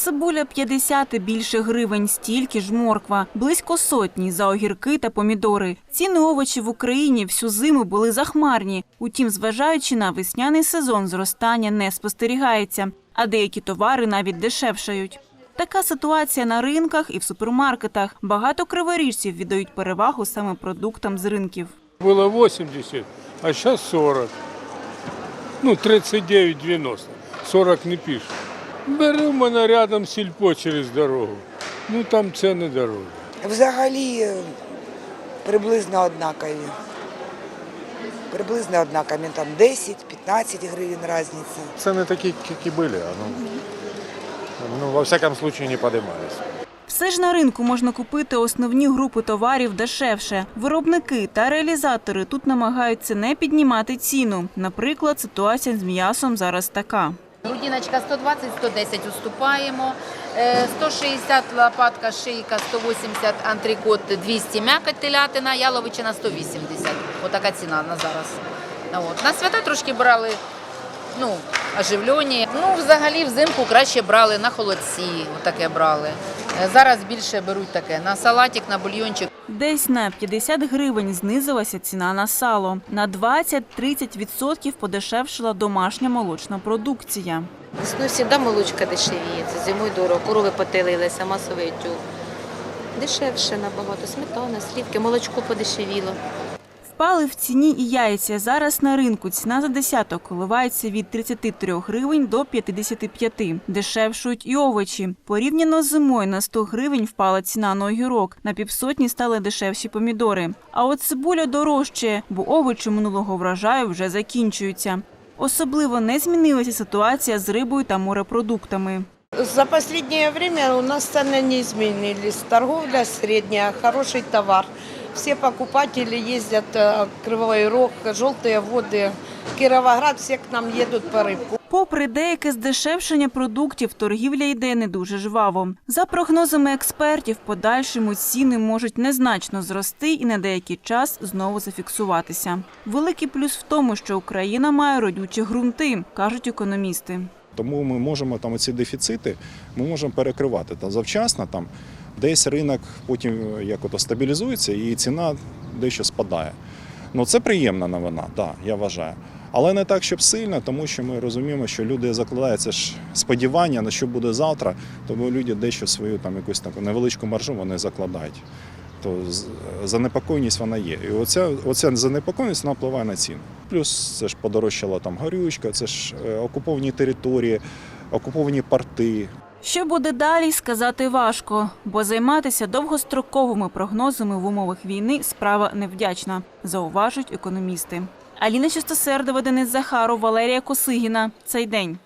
Цибуля 50 і більше гривень, стільки ж морква, близько сотні за огірки та помідори. Ціни овочів в Україні всю зиму були захмарні. Утім, зважаючи на весняний сезон, зростання не спостерігається, а деякі товари навіть дешевшають. Така ситуація на ринках і в супермаркетах. Багато криворіжців віддають перевагу саме продуктам з ринків. Было 80, а сейчас 40. Ну, 39,90. 40 не пишет. Бери в мене рядом сільпо через дорогу. Ну там ціни дорогі. Взагалі е, приблизно однакові. Приблизно однакові. Там 10-15 гривень різниця. Цены такие, какие были. а, Ну, ну, во всяком случае, не поднимались. Все ж на ринку можна купити основні групи товарів дешевше. Виробники та реалізатори тут намагаються не піднімати ціну. Наприклад, ситуація з м'ясом зараз така. Грудиночка 120-110 уступаємо. Е, 160 лопатка, шийка, 180 антрикот, 200 м'якоть телятина, яловичина 180. Отака ціна на зараз. От. На свята трошки брали ну, оживлені. Ну, взагалі взимку краще брали на холодці, отаке брали. Е, Зараз більше беруть таке на салатик, на бульйончик. Десь на 50 гривень знизилася ціна на сало. На 20-30% подешевшила домашня молочна продукція. Весною завжди молочка дешевіється, зимою дорого, корови потилилися, масовий тюк. Дешевше набагато, сметана, слівки, молочко подешевіло. Впали в ціні і яйця. Зараз на ринку ціна за десяток коливається від 33 гривень до 55. Дешевшують і овочі. Порівняно з зимою на 100 гривень впала ціна на огірок. На півсотні стали дешевші помідори. А от цибуля дорожчає, бо овочі минулого врожаю вже закінчуються. Особливо не змінилася ситуація з рибою та морепродуктами. За последнее время у нас цены не изменились. Торговля средняя, хороший товар. Все покупатели ездят э, Кривой Рог, Желтые воды, Кировоград, все к нам едут по рыбку. Попри деяке здешевшення продуктів, торгівля йде не дуже жваво. За прогнозами експертів, в подальшому ціни можуть незначно зрости і на деякий час знову зафіксуватися. Великий плюс в тому, що Україна має родючі ґрунти, кажуть економісти. Тому ми можемо там ці дефіцити ми можемо перекривати. Та завчасно там десь ринок потім е, як ото стабілізується і ціна дещо спадає. Ну це приємна новина, так, я вважаю. Але не так, щоб сильно, тому що ми розуміємо, що люди закладаються ж сподівання на що буде завтра, тому люди дещо свою там якусь таку невеличку маржу вони закладають. То занепокоєність вона є. І оця, оця занепокоєність вона впливає на ціну. Плюс це ж подорожчала там горючка, це ж е, окуповані території, окуповані порти. Що буде далі, сказати важко, бо займатися довгостроковими прогнозами в умовах війни справа невдячна, зауважують економісти. Аліна Чистосердова, Денис Захаров, Валерія Косигіна. Цей день.